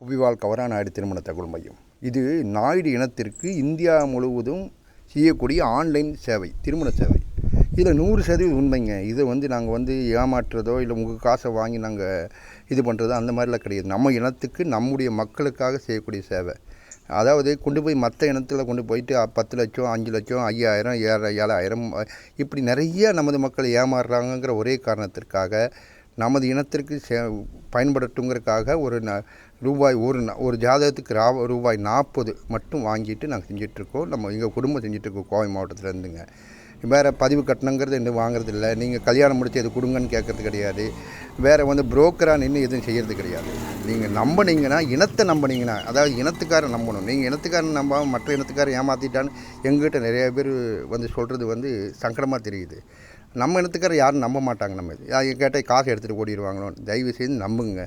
புவிவாழ் கவராநாயுடு திருமண தகவல் மையம். இது நாயுடு இனத்திற்கு இந்தியா முழுவதும் செய்யக்கூடிய ஆன்லைன் சேவை திருமண சேவை. இதில் நூறு சதவீதம் உண்மைங்க. இதை வந்து நாங்கள் வந்து ஏமாற்றுறதோ இல்லை உங்கள் காசை வாங்கி நாங்கள் இது பண்ணுறதோ அந்த மாதிரிலாம் கிடையாது. நம்ம இனத்துக்கு நம்முடைய மக்களுக்காக செய்யக்கூடிய சேவை. அதாவது கொண்டு போய் மற்ற இனத்தில் கொண்டு போயிட்டு பத்து லட்சம் அஞ்சு லட்சம் ஐயாயிரம் ஏழ ஏழாயிரம் இப்படி நிறைய நமது மக்கள் ஏமாறுறாங்கங்கிற ஒரே காரணத்திற்காக நமது இனத்திற்கு சே பயன்படட்டுங்கிறதுக்காக ஒரு ந ரூபாய் ஒரு ஒரு ஜாதகத்துக்கு ரா ரூபாய் நாற்பது மட்டும் வாங்கிட்டு நாங்கள் செஞ்சிட்ருக்கோம். நம்ம எங்கள் குடும்பம் செஞ்சிட்ருக்கோம் கோவை மாவட்டத்துலேருந்துங்க வேறு பதிவு கட்டணங்கிறது இன்னும் வாங்குறது இல்லை நீங்கள் கல்யாணம் முடித்து இது கொடுங்கன்னு கேட்குறது கிடையாது. வேறு வந்து புரோக்கராக நின்று எதுவும் செய்கிறது கிடையாது. நீங்கள் நம்பினீங்கன்னா இனத்தை நம்பினீங்கன்னா அதாவது இனத்துக்காரன் நம்பணும். நீங்கள் இனத்துக்காரன் நம்பாமல் மற்ற இனத்துக்காரன் ஏமாற்றிட்டான்னு எங்கிட்ட நிறைய பேர் வந்து சொல்கிறது வந்து சங்கடமாக தெரியுது. நம்ம இனத்துக்காரர் யாரும் நம்ப மாட்டாங்க நம்ம இது. கேட்டால் காசு எடுத்துகிட்டு ஓடிடுவாங்களோன்னு தயவு செய்து நம்புங்க